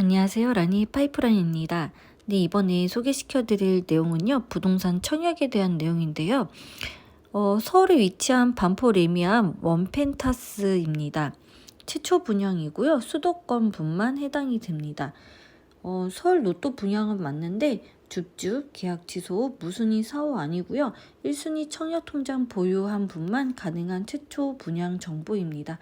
안녕하세요. 라니 파이프라인입니다. 네, 이번에 소개시켜 드릴 내용은요. 부동산 청약에 대한 내용인데요. 어, 서울에 위치한 반포 레미안 원펜타스입니다. 최초 분양이고요. 수도권 분만 해당이 됩니다. 어, 서울 로또 분양은 맞는데 줍줍 계약 취소 무순위 사호 아니고요. 1순위 청약 통장 보유한 분만 가능한 최초 분양 정보입니다.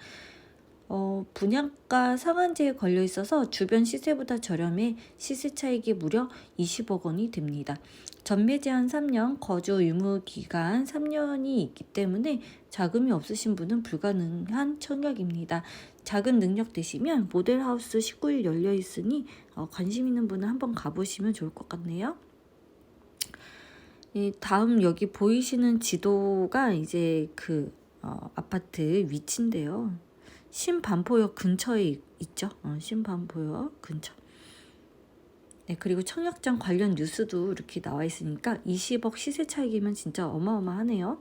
어, 분양가 상한제에 걸려 있어서 주변 시세보다 저렴해 시세 차익이 무려 20억 원이 됩니다. 전매 제한 3년, 거주 유무 기간 3년이 있기 때문에 자금이 없으신 분은 불가능한 청약입니다. 작은 능력 되시면 모델하우스 19일 열려 있으니 어, 관심 있는 분은 한번 가보시면 좋을 것 같네요. 이 다음 여기 보이시는 지도가 이제 그 어, 아파트 위치인데요. 신반포역 근처에 있- 있죠. 어, 신반포역 근처. 네, 그리고 청약장 관련 뉴스도 이렇게 나와 있으니까 20억 시세 차익이면 진짜 어마어마하네요.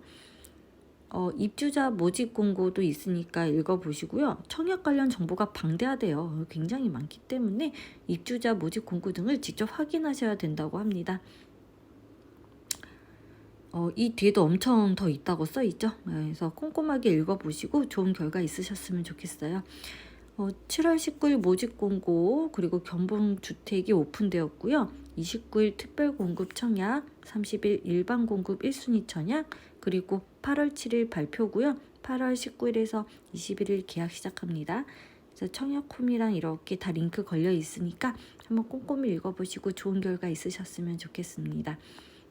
어, 입주자 모집 공고도 있으니까 읽어보시고요. 청약 관련 정보가 방대하대요. 굉장히 많기 때문에 입주자 모집 공고 등을 직접 확인하셔야 된다고 합니다. 어, 이 뒤에도 엄청 더 있다고 써 있죠. 네, 그래서 꼼꼼하게 읽어보시고 좋은 결과 있으셨으면 좋겠어요. 어, 7월 19일 모집 공고 그리고 견본 주택이 오픈되었고요. 29일 특별 공급 청약, 30일 일반 공급 1순위 청약, 그리고 8월 7일 발표고요. 8월 19일에서 21일 계약 시작합니다. 그래서 청약 홈이랑 이렇게 다 링크 걸려 있으니까 한번 꼼꼼히 읽어보시고 좋은 결과 있으셨으면 좋겠습니다.